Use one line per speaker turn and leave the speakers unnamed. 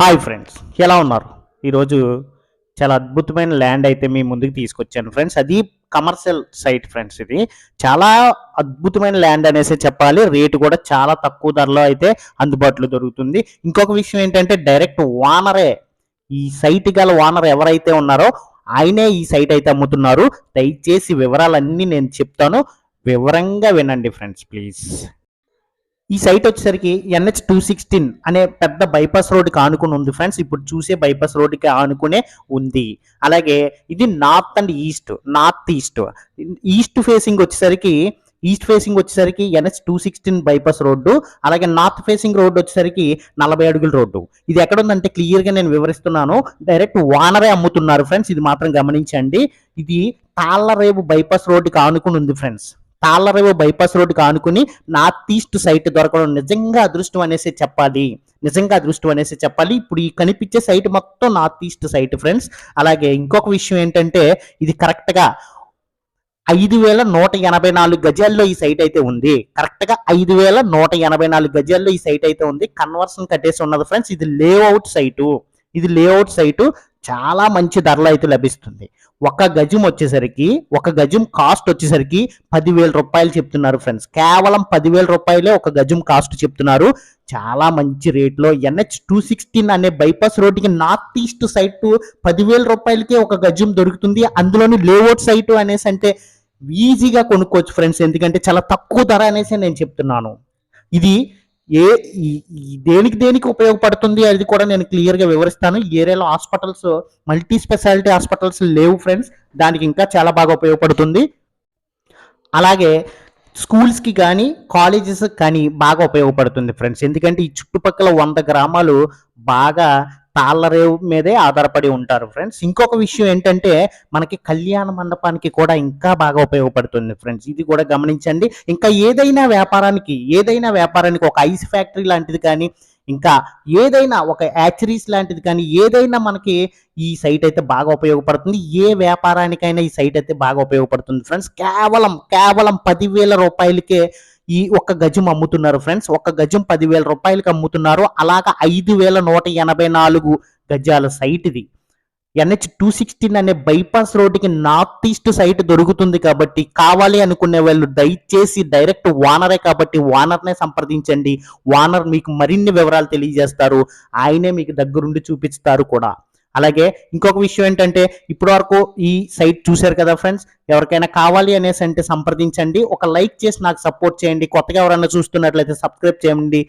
Hi friends ఎలా ఉన్నారు? ఈరోజు చాలా అద్భుతమైన ల్యాండ్ అయితే మీ ముందుకు తీసుకొచ్చాను ఫ్రెండ్స్. అది కమర్షియల్ సైట్ ఫ్రెండ్స్ ఇది. చాలా అద్భుతమైన ల్యాండ్ అనేసి చెప్పాలి. రేటు కూడా చాలా తక్కువ ధరలో అయితే అందుబాటులో దొరుకుతుంది. ఇంకొక విషయం ఏంటంటే డైరెక్ట్ ఓనరే ఈ సైట్ గల ఓనర్ ఎవరైతే ఉన్నారో ఆయనే ఈ సైట్ అయితే అమ్ముతున్నారు. దయచేసి వివరాలన్నీ నేను చెప్తాను. వివరంగా వినండి ఫ్రెండ్స్ ప్లీజ్. ఈ సైట్ వచ్చేసరికి ఎన్హెచ్ టూ సిక్స్టీన్ అనే పెద్ద బైపాస్ రోడ్డుకి ఆనుకుని ఉంది ఫ్రెండ్స్ ఇప్పుడు చూసే బైపాస్ రోడ్డుకి ఆనుకునే ఉంది. అలాగే ఇది north and east north east east facing వచ్చేసరికి ఈస్ట్ ఫేసింగ్ వచ్చేసరికి NH two sixteen bypass road అలాగే నార్త్ ఫేసింగ్ రోడ్డు వచ్చేసరికి నలభై అడుగుల రోడ్డు ఇది ఎక్కడ ఉందంటే క్లియర్గా నేను వివరిస్తున్నాను. డైరెక్ట్ వానరే అమ్ముతున్నారు ఫ్రెండ్స్ ఇది మాత్రం గమనించండి. ఇది తాళ్ళరేవు బైపాస్ రోడ్డుకి ఆనుకుని ఉంది ఫ్రెండ్స్ తాళ్ళరేవు బైపాస్ రోడ్డుకి ఆనుకుని నార్త్ ఈస్ట్ సైట్ దొరకడం నిజంగా అదృష్టం అనేసి చెప్పాలి. నిజంగా అదృష్టం అనేసి చెప్పాలి. ఇప్పుడు ఈ కనిపించే సైట్ మొత్తం నార్త్ ఈస్ట్ సైట్ ఫ్రెండ్స్. అలాగే ఇంకొక విషయం ఏంటంటే ఇది కరెక్ట్గా ఐదు వేల నూట ఎనభై నాలుగు గజాల్లో ఈ సైట్ అయితే ఉంది. కరెక్ట్గా ఐదు వేల నూట ఎనభై నాలుగు గజాల్లో ఈ సైట్ అయితే ఉంది. కన్వర్షన్ కట్టేసి ఉన్నది ఫ్రెండ్స్. ఇది లేఅవుట్ సైటు. ఇది లేఅవుట్ సైటు. చాలా మంచి ధరలో అయితే లభిస్తుంది. ఒక గజం వచ్చేసరికి ఒక గజం కాస్ట్ వచ్చేసరికి పదివేల రూపాయలు చెప్తున్నారు ఫ్రెండ్స్ కేవలం పదివేల రూపాయలే ఒక గజం కాస్ట్ చెప్తున్నారు. చాలా మంచి రేట్లో ఎన్హెచ్ టూ సిక్స్టీన్ అనే బైపాస్ రోడ్డుకి నార్త్ ఈస్ట్ సైట్ పదివేల రూపాయలకే ఒక గజం దొరుకుతుంది. అందులోని లేఅవుట్ సైట్ అనేసి అంటే ఈజీగా కొనుక్కోవచ్చు ఫ్రెండ్స్ ఎందుకంటే చాలా తక్కువ ధర అనేసి నేను చెప్తున్నాను. ఇది ఏ దేనికి దేనికి ఉపయోగపడుతుంది అది కూడా నేను క్లియర్గా వివరిస్తాను. ఏరియాలో హాస్పిటల్స్ మల్టీ స్పెషాలిటీ హాస్పిటల్స్ లేవు ఫ్రెండ్స్. దానికి ఇంకా చాలా బాగా ఉపయోగపడుతుంది. అలాగే స్కూల్స్కి కానీ కాలేజెస్ కానీ బాగా ఉపయోగపడుతుంది ఫ్రెండ్స్. ఎందుకంటే ఈ చుట్టుపక్కల వంద గ్రామాలు బాగా తాళ్ళరేవు మీదే ఆధారపడి ఉంటారు ఫ్రెండ్స్ ఇంకొక విషయం ఏంటంటే మనకి కళ్యాణ మండపానికి కూడా ఇంకా బాగా ఉపయోగపడుతుంది ఫ్రెండ్స్ ఇది కూడా గమనించండి. ఇంకా ఏదైనా వ్యాపారానికి ఏదైనా వ్యాపారానికి ఒక ఐస్ ఫ్యాక్టరీ లాంటిది కానీ ఇంకా ఏదైనా ఒక యాచరీస్ లాంటిది కానీ ఏదైనా మనకి ఈ సైట్ అయితే బాగా ఉపయోగపడుతుంది. ఏ వ్యాపారానికైనా ఈ సైట్ అయితే బాగా ఉపయోగపడుతుంది ఫ్రెండ్స్. కేవలం కేవలం పదివేల రూపాయలకే ఈ ఒక్క గజం అమ్ముతున్నారు ఫ్రెండ్స్. ఒక్క గజం పదివేల రూపాయలకి అమ్ముతున్నారు. అలాగా ఐదు వేల నూట ఎనభై నాలుగు గజాల సైట్ ఇది. ఎన్హెచ్ టూ సిక్స్టీన్ అనే బైపాస్ రోడ్డుకి నార్త్ ఈస్ట్ సైట్ దొరుకుతుంది కాబట్టి కావాలి అనుకునే వాళ్ళు దయచేసి డైరెక్ట్ వానరే కాబట్టి వానర్నే సంప్రదించండి. వానర్ మీకు మరిన్ని వివరాలు తెలియజేస్తారు. ఆయనే మీకు దగ్గరుండి చూపిస్తారు కూడా. అలాగే ఇంకొక విషయం ఏంటంటే ఇప్పటి వరకు ఈ సైట్ చూశారు కదా ఫ్రెండ్స్? ఎవరికైనా కావాలి అనేసి అంటే సంప్రదించండి. ఒక లైక్ చేసి నాకు సపోర్ట్ చేయండి. కొత్తగా ఎవరైనా చూస్తున్నట్లయితే సబ్స్క్రైబ్ చేయండి.